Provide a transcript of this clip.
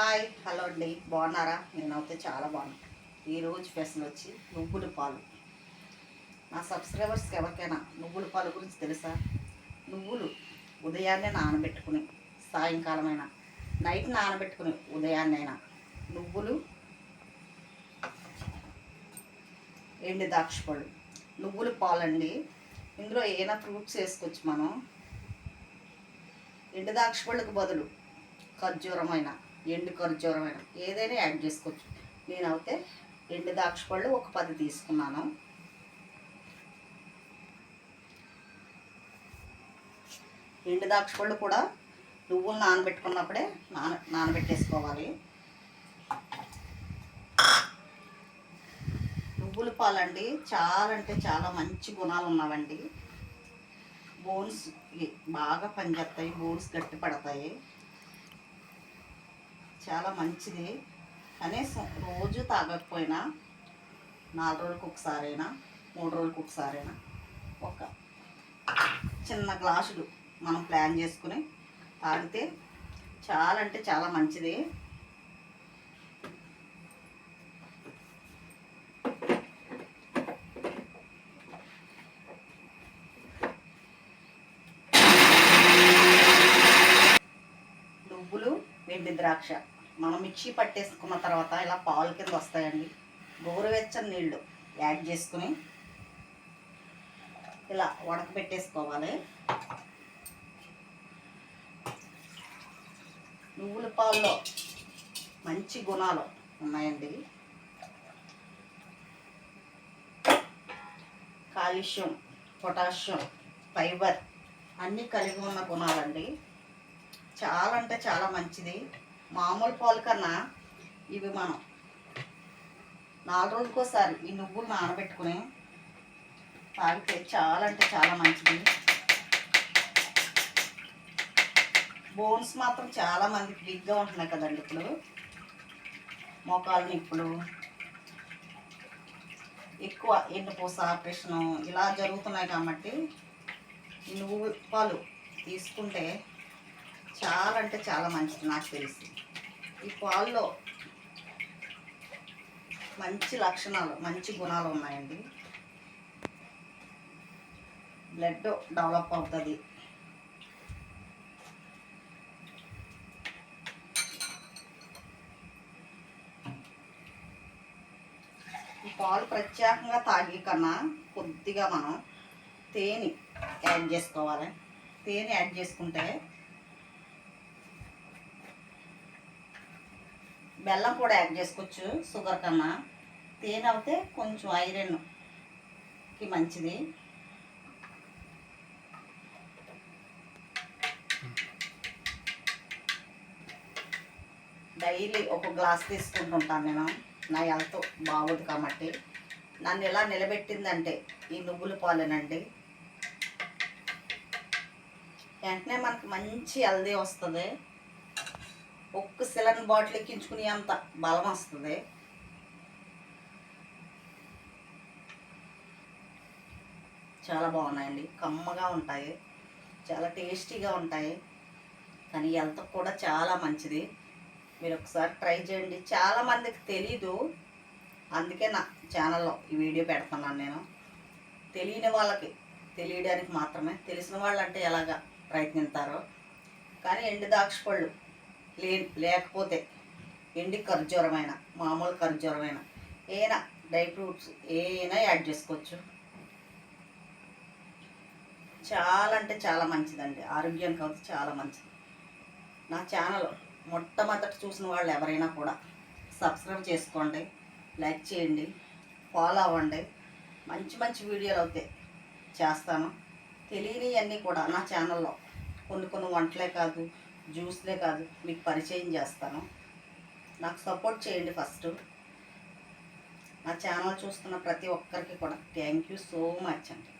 Hi hello అండి. బాగున్నారా? నేనైతే చాలా బాగున్నాను ఈరోజు స్పెషల్ వచ్చి నువ్వుల పాలు. నా సబ్స్క్రైబర్స్కి ఎవరికైనా నువ్వుల పాలు గురించి తెలుసా? నువ్వులు ఉదయాన్నే నానబెట్టుకుని సాయంకాలమైనా నైట్ నానబెట్టుకుని ఉదయాన్నైనా? నువ్వులు ఎండు పళ్ళు నువ్వుల పాలండి. ఇందులో ఏమైనా ఫ్రూట్స్ వేసుకోవచ్చు మనం. ఎండు పళ్ళకు బదులు ఖర్జూరమైనా ఎండు ఖర్జూరమైన ఏదైనా యాడ్ చేసుకోవచ్చు. నేనైతే ఎండు ద్రాక్ష పళ్ళు ఒక పది తీసుకున్నాను. ఎండు ద్రాక్ష పళ్ళు కూడా నువ్వులు నానబెట్టుకున్నప్పుడే నాన నానబెట్టేసుకోవాలి. నువ్వుల పాలండి చాలా అంటే చాలా మంచి గుణాలు ఉన్నవండి. బోన్స్ బాగా పనిచేస్తాయి బోన్స్ గట్టి పడతాయి. చాలా మంచిది. కనీసం రోజు తాగకపోయినా నాలుగు రోజులకు ఒకసారైనా మూడు రోజులకు ఒకసారైనా ఒక చిన్న గ్లాసులు మనం ప్లాన్ చేసుకుని తాగితే చాలా అంటే చాలా మంచిది. ఎండి ద్రాక్ష. మనం మిక్సీ పట్టేసుకున్న తర్వాత ఇలా పాలు కింద వస్తాయండి. గోరువెచ్చని నీళ్ళు యాడ్ చేసుకుని ఇలా ఉడకబెట్టేసుకోవాలి నువ్వుల పాల్లో మంచి గుణాలు ఉన్నాయండి. కాల్షియం పొటాషియం ఫైబర్ అన్నీ కలిగి ఉన్న గుణాలండి. చాలా అంటే చాలా మంచిది. మామూలు పాలు కన్నా ఇవి మనం నాలుగు రోజులకోసారి ఈ నువ్వులు నానబెట్టుకుని తాగితే చాలా అంటే చాలా మంచిది. బోన్స్ మాత్రం చాలా మందికి బిగ్గా ఉంటున్నాయి కదండి ఇప్పుడు. మోకాలు నిప్పులు ఎక్కువ ఎండుపూస ఆపరేషను ఇలా జరుగుతున్నాయి కాబట్టి ఈ నువ్వు పాలు తీసుకుంటే చాలా అంటే చాలా మంచిది నాకు తెలిసి. ఈ పాల్లో మంచి లక్షణాలు మంచి గుణాలు ఉన్నాయండి. బ్లడ్ డెవలప్ అవుతుంది. ఈ పాలు ప్రత్యేకంగా తాగే కన్నా కొద్దిగా మనం తేనె యాడ్ చేసుకోవాలి. తేనె యాడ్ చేసుకుంటే బెల్లం కూడా యాడ్ చేసుకోవచ్చు షుగర్ కన్నా. తేనె అయితే కొంచెం ఐరన్కి మంచిది. డైలీ ఒక గ్లాస్ తీసుకుంటుంటాను నేను నా హెల్త్ బాగోదు కాబట్టి. నన్ను ఎలా నిలబెట్టిందంటే ఈ నువ్వుల పాలేనండి. వెంటనే మనకు మంచి హెల్దీ వస్తుంది. ఒక్క సిలన్ బాటిల్ ఎక్కించుకునే అంత బలం వస్తుంది? చాలా బాగున్నాయండి. కమ్మగా ఉంటాయి. చాలా టేస్టీగా ఉంటాయి. కానీ హెల్త్ కూడా చాలా మంచిది. మీరు ఒకసారి ట్రై చేయండి. చాలా మందికి తెలీదు. అందుకే నా ఛానల్లో ఈ వీడియో పెడుతున్నాను నేను. తెలియని వాళ్ళకి తెలియడానికి మాత్రమే. తెలిసిన వాళ్ళు అంటే ఎలాగా ప్రయత్నిస్తారో కానీ ఎండు దాక్షపళ్ళు లే లేకపోతే ఎండి ఖర్జూరమైన మామూలు ఖర్జూరమైన ఏనా డ్రై ఫ్రూట్స్ ఏనా యాడ్ చేసుకోవచ్చు? చాలా అంటే చాలా మంచిదండి. ఆరోగ్యానికి అయితే చాలా మంచిది. నా ఛానల్ మొట్టమొదటి చూసిన వాళ్ళు ఎవరైనా కూడా సబ్స్క్రైబ్ చేసుకోండి లైక్ చేయండి ఫాలో అవ్వండి. మంచి మంచి వీడియోలు అవుతాయి చేస్తాను. తెలియనివన్నీ కూడా నా ఛానల్లో కొన్ని కొన్ని వంటలే కాదు జ్యూస్లే కాదు మీకు పరిచయం చేస్తాను. నాకు సపోర్ట్ చేయండి ఫస్ట్. నా ఛానల్ చూస్తున్న ప్రతి ఒక్కరికి కూడా థ్యాంక్ యూ సో మచ్ అండి.